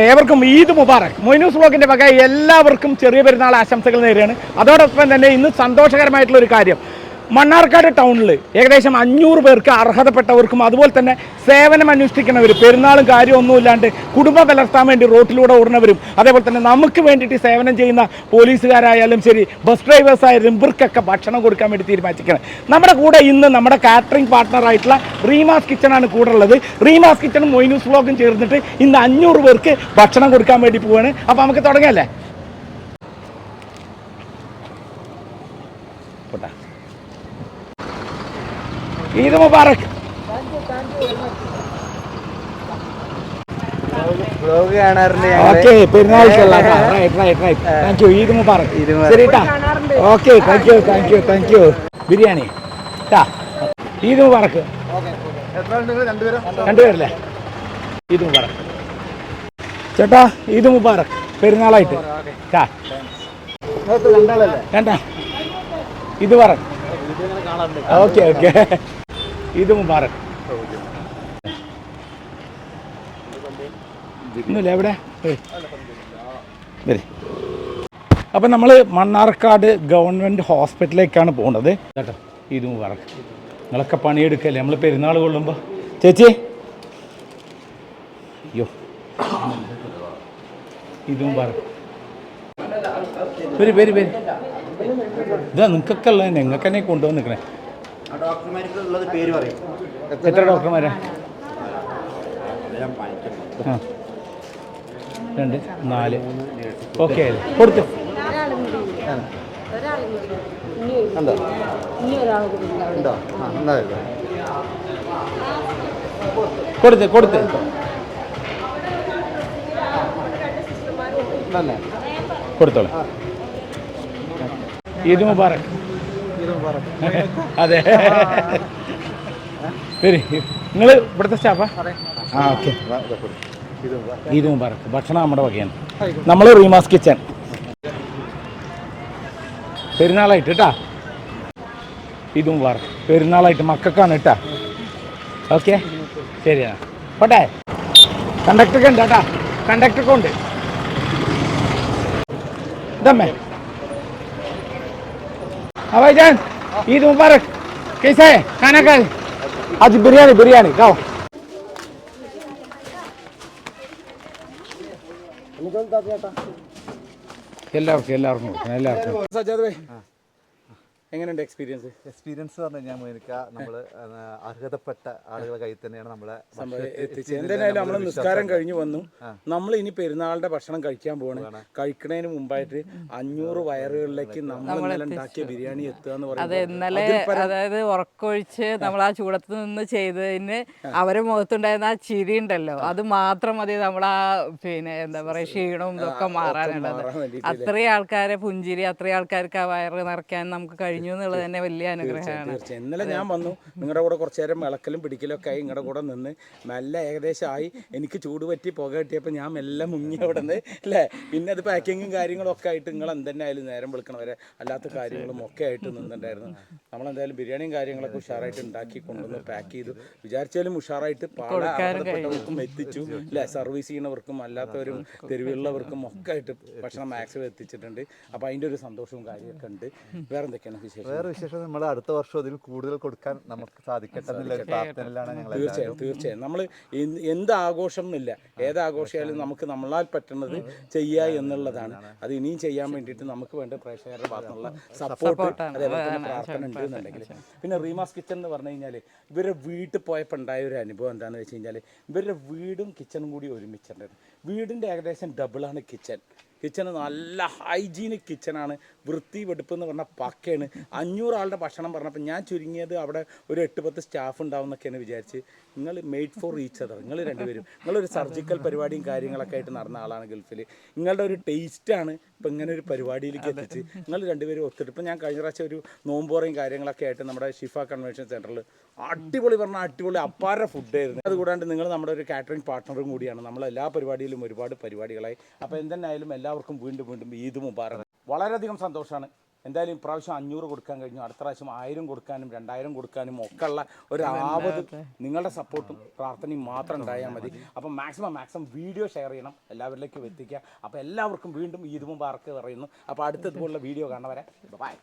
ഏവർക്കും ഈദ് മുബാറക്. മൊയ്നൂസ് ബ്ലോഗിന്റെ വക എല്ലാവർക്കും ചെറിയ പെരുന്നാൾ ആശംസകൾ നേരുകയാണ്. അതോടൊപ്പം തന്നെ ഇന്ന് സന്തോഷകരമായിട്ടുള്ള ഒരു കാര്യം. മണ്ണാർക്കാട് ടൗണിൽ ഏകദേശം അഞ്ഞൂറ് പേർക്ക് അർഹതപ്പെട്ടവർക്കും അതുപോലെ തന്നെ സേവനം അന്വേഷിക്കുന്നവർ പെരുന്നാളും കാര്യമൊന്നുമില്ലാണ്ട് കുടുംബം പുലർത്താൻ വേണ്ടി റോട്ടിലൂടെ ഓടുന്നവരും അതേപോലെ തന്നെ നമുക്ക് വേണ്ടിയിട്ട് സേവനം ചെയ്യുന്ന പോലീസുകാരായാലും ശരി ബസ് ഡ്രൈവേഴ്സ് ആയാലും ഇവർക്കൊക്കെ ഭക്ഷണം കൊടുക്കാൻ വേണ്ടി തീരുമാനിച്ചിരിക്കുന്നത് നമ്മുടെ കൂടെ ഇന്ന് നമ്മുടെ കാറ്ററിംഗ് പാർട്ണർ ആയിട്ടുള്ള റീമാസ് കിച്ചണാണ് കൂടെ ഉള്ളത്. റീമാസ് കിച്ചണും മൊയ്നൂസ് വ്ലോഗും ചേർന്നിട്ട് ഇന്ന് അഞ്ഞൂറ് പേർക്ക് ഭക്ഷണം കൊടുക്കാൻ വേണ്ടി പോവാണ് അപ്പോൾ നമുക്ക് തുടങ്ങിയല്ലേ ഈദ് മുബാറക്. ബ്ലോഗ് കാണാറുണ്ട് ഓക്കെ യു ഈദ് മുബാറക്. ഈദ് മുബാറക്. ശരി okay thank you thank you thank you biryani ട്ടാ. ഈദ് രണ്ടുപേരല്ലേ? ഈദ് മുബാറക്. ചേട്ടാ ഈദ് മുബാറക്. പെരുന്നാളായിട്ട്. ടാ വേണ്ട ഇത് പറ ഓക്കെ ഓക്കെ. ഇത് മുബാറക്. ഒന്നുമില്ല എവിടെ വരെ. അപ്പം നമ്മൾ മണ്ണാർക്കാട് ഗവൺമെന്റ് ഹോസ്പിറ്റലിലേക്കാണ് പോകേണ്ടത് കേട്ടോ ഇത് മുബാറക്. നിങ്ങളൊക്കെ പണിയെടുക്കല്ലേ? നമ്മൾ പെരുന്നാൾ കൊള്ളുമ്പോൾ ചേച്ചി. അയ്യോ. ഇത് മുബാറക്. വരി വരി വരി. ഇതാ നിങ്ങൾക്കൊക്കെ ഉള്ളത് നിങ്ങൾക്ക് തന്നെ കൊണ്ടുവന്ന് നിൽക്കണേ ആ ഡോക്ടർമാർക്ക് ഉള്ളത് പേര് പറയും. എത്ര ഡോക്ടർമാരാ? ആ. രണ്ട് നാല്. ഓക്കെ. കൊടുത്തു. ഉണ്ടോ? ഉണ്ട്? ആ കൊടുത്ത് കൊടുത്ത്. കൊടുത്തോളെ കൊടുത്തോളാം. ഈദ് മുബാറക്. അതെ. ശരി. നിങ്ങൾ ഇവിടുത്തെ സ്റ്റാഫാ? ആ ഓക്കെ. ഈദ് മുബാറക്ക് ഭക്ഷണം നമ്മുടെ വകയാണ്. നമ്മൾ റീമാസ് കിച്ചൻ പെരുന്നാളായിട്ട് കേട്ടാ ഈദ് മുബാറക്ക് പെരുന്നാളായിട്ട് മക്കൾക്കാണ് കേട്ടാ ഓക്കെ. ശരിയാ പോട്ടെ. കണ്ടക്ടറൊക്കെ ഉണ്ട് കേട്ടാ കണ്ടക്ടറൊക്കെ ഉണ്ട് दम है हाँ भाईजान ईद मुबारक कैसा है खाना का आज बिरयानी बिरयानी खाओ എല്ലാവർക്കും എല്ലാവർക്കും കൊടുക്കണം എല്ലാവർക്കും സജാദ് ഭായ് എങ്ങനെയുണ്ട് എക്സ്പീരിയൻസ് എക്സ്പീരിയൻസ് പറഞ്ഞു കഴിഞ്ഞാൽ മോനിക്ക നമ്മൾ അർഹതപ്പെട്ട ആളുകളെ കയ്യിൽ തന്നെയാണ് നമ്മളെ എന്തായാലും നമ്മൾ നിസ്കാരം കഴിഞ്ഞു വന്നു. നമ്മൾ ഇനി പെരുന്നാളിന്റെ ഭക്ഷണം കഴിക്കാൻ പോവാണ്. കഴിക്കുന്നതിന് മുമ്പായിട്ട് അഞ്ഞൂറ് വയറുകളിലേക്ക് നമ്മൾ ഇന്നലെ ഉണ്ടാക്കിയ ബിരിയാണി എത്തുക എന്ന് അത് പറയുന്നത് ഇന്നലെ അതായത് ഉറക്കൊഴിച്ച് നമ്മൾ ആ ചൂടത്ത് നിന്ന് ചെയ്തതിന് അവരെ മുഖത്തുണ്ടായിരുന്ന ആ ചിരി ഉണ്ടല്ലോ. അത് മാത്രം മതി നമ്മൾ ആ പിന്നെ എന്താ പറയാ ക്ഷീണവും ഇതൊക്കെ മാറാനുള്ളത്. അത്രയും ആൾക്കാരെ പുഞ്ചിരി അത്രയും ആൾക്കാർക്ക് ആ വയറ് നിറയ്ക്കാൻ നമുക്ക് കഴിഞ്ഞു എന്നുള്ളത് തന്നെ വലിയ അനുഗ്രഹമാണ്. തീർച്ചയായും. ഇന്നലെ ഞാൻ വന്നു. നിങ്ങളുടെ കൂടെ കുറച്ച് നേരം വിളക്കലും പിടിക്കലും ഒക്കെ ആയി. നിങ്ങളുടെ കൂടെ നിന്ന് നല്ല ഏകദേശം ആയി എനിക്ക് ചൂട് പറ്റി പുക കിട്ടിയപ്പോൾ ഞാൻ മെല്ലെ മുങ്ങി അവിടെ നിന്ന് അല്ലേ? പിന്നെ അത് പാക്കിങ്ങും കാര്യങ്ങളും ഒക്കെ ആയിട്ട് നിങ്ങൾ എന്തെന്നായാലും നേരം വിളിക്കണവരെ അല്ലാത്ത കാര്യങ്ങളും ഒക്കെ ആയിട്ട് നിന്നിട്ടുണ്ടായിരുന്നു. നമ്മളെന്തായാലും ബിരിയാണിയും കാര്യങ്ങളൊക്കെ ഉഷാറായിട്ട് ഉണ്ടാക്കി കൊണ്ടുവന്ന് പാക്ക് ചെയ്തു. വിചാരിച്ചാലും ഉഷാറായിട്ട് പല അർഹതപ്പെട്ടവർക്കും എത്തിച്ചു അല്ലേ? സർവീസ് ചെയ്യുന്നവർക്കും അല്ലാത്തവരും തെരുവിലുള്ളവർക്കും ഒക്കെ ആയിട്ട് ഭക്ഷണം മാക്സിമം എത്തിച്ചിട്ടുണ്ട്. അപ്പോൾ അതിന്റെ ഒരു സന്തോഷവും കാര്യമൊക്കെ ഉണ്ട്. വേറെ എന്തൊക്കെയാണ് വിശേഷം? വേറെ വിശേഷം നമ്മൾ അടുത്ത വർഷം അതിൽ കൂടുതൽ കൊടുക്കാൻ നമുക്ക് സാധിക്കട്ടെ എന്നുള്ള ഒരു പ്രാർത്ഥനയിലാണ് ഞങ്ങൾ തീർച്ചയായും തീർച്ചയായും. നമ്മൾ എന്ത് ആഘോഷം എന്നില്ല ഏത് ആഘോഷമായാലും നമുക്ക് നമ്മളാൽ പറ്റുന്നത് ചെയ്യുക എന്നുള്ളതാണ്. അത് ഇനിയും ചെയ്യാൻ വേണ്ടിയിട്ട് നമുക്ക് വേണ്ട പ്രേക്ഷകരുടെ ഭാഗത്തുള്ള സപ്പോർട്ട് അതേപോലെ തന്നെ പ്രാർത്ഥന ഉണ്ട് എന്നുണ്ടെങ്കിൽ. പിന്നെ റീമാസ് കിച്ചൺ എന്ന് പറഞ്ഞു കഴിഞ്ഞാൽ ഇവരുടെ വീട്ടിൽ പോയപ്പോൾ ഉണ്ടായ ഒരു അനുഭവം എന്താണെന്ന് വെച്ച് കഴിഞ്ഞാൽ ഇവരുടെ വീടും കിച്ചണും കൂടി ഒരുമിച്ചിട്ടുണ്ടായിരുന്നു വീടിന്റെ ഏകദേശം ഡബിളാണ് കിച്ചൺ. കിച്ചൺ നല്ല ഹൈജീനിക് കിച്ചണാണ്. വൃത്തി വെടുപ്പ് എന്ന് പറഞ്ഞാൽ പക്കയാണ്. അഞ്ഞൂറ് ആളുടെ ഭക്ഷണം പറഞ്ഞപ്പോൾ ഞാൻ ചുരുങ്ങിയത് അവിടെ ഒരു എട്ട് പത്ത് സ്റ്റാഫ് ഉണ്ടാവും എന്നൊക്കെയാണ് വിചാരിച്ച്. നിങ്ങൾ മെയ്ഡ് ഫോർ ഈച്ച് അതർ നിങ്ങൾ രണ്ടുപേരും. നിങ്ങളൊരു സർജിക്കൽ പരിപാടിയും കാര്യങ്ങളൊക്കെ ആയിട്ട് നടന്ന ആളാണ് ഗൾഫിൽ നിങ്ങളുടെ ഒരു ടേസ്റ്റാണ് ഇപ്പം ഇങ്ങനെ ഒരു പരിപാടിയിലേക്ക് എത്തിച്ച് നിങ്ങൾ രണ്ടുപേരും ഒത്തിട്ട് ഇപ്പം ഞാൻ കഴിഞ്ഞ പ്രാവശ്യം ഒരു നോമ്പോറയും കാര്യങ്ങളൊക്കെ ആയിട്ട് നമ്മുടെ ഷിഫ കൺവെൻഷൻ സെന്ററിൽ അടിപൊളി പറഞ്ഞാൽ അടിപൊളി അപ്പാര ഫുഡായിരുന്നു അതുകൂടാണ്ട് നിങ്ങൾ നമ്മുടെ ഒരു കാറ്ററിംഗ് പാർട്ട്ണറും കൂടിയാണ്. നമ്മൾ എല്ലാ പരിപാടിയിലും ഒരുപാട് പരിപാടികളായി. അപ്പോൾ എന്തെന്നായാലും എല്ലാവർക്കും വീണ്ടും വീണ്ടും ഈദ് മുബാറക്. വളരെയധികം സന്തോഷമാണ് എന്തായാലും ഇപ്രാവശ്യം അഞ്ഞൂറ് കൊടുക്കാൻ കഴിഞ്ഞു. അടുത്ത പ്രാവശ്യം ആയിരം കൊടുക്കാനും രണ്ടായിരം കൊടുക്കാനും ഒക്കെ ഉള്ള ഒരു ആവത് നിങ്ങളുടെ സപ്പോർട്ടും പ്രാർത്ഥനയും മാത്രം ഉണ്ടായാൽ മതി. അപ്പം മാക്സിമം മാക്സിമം വീഡിയോ ഷെയർ ചെയ്യണം. എല്ലാവരിലേക്കും എത്തിക്കുക. അപ്പോൾ എല്ലാവർക്കും വീണ്ടും ഈദ് മുബാർക്ക് പറയുന്നു. അപ്പോൾ അടുത്തതുപോലുള്ള വീഡിയോ കാണുന്നവരെ ബൈ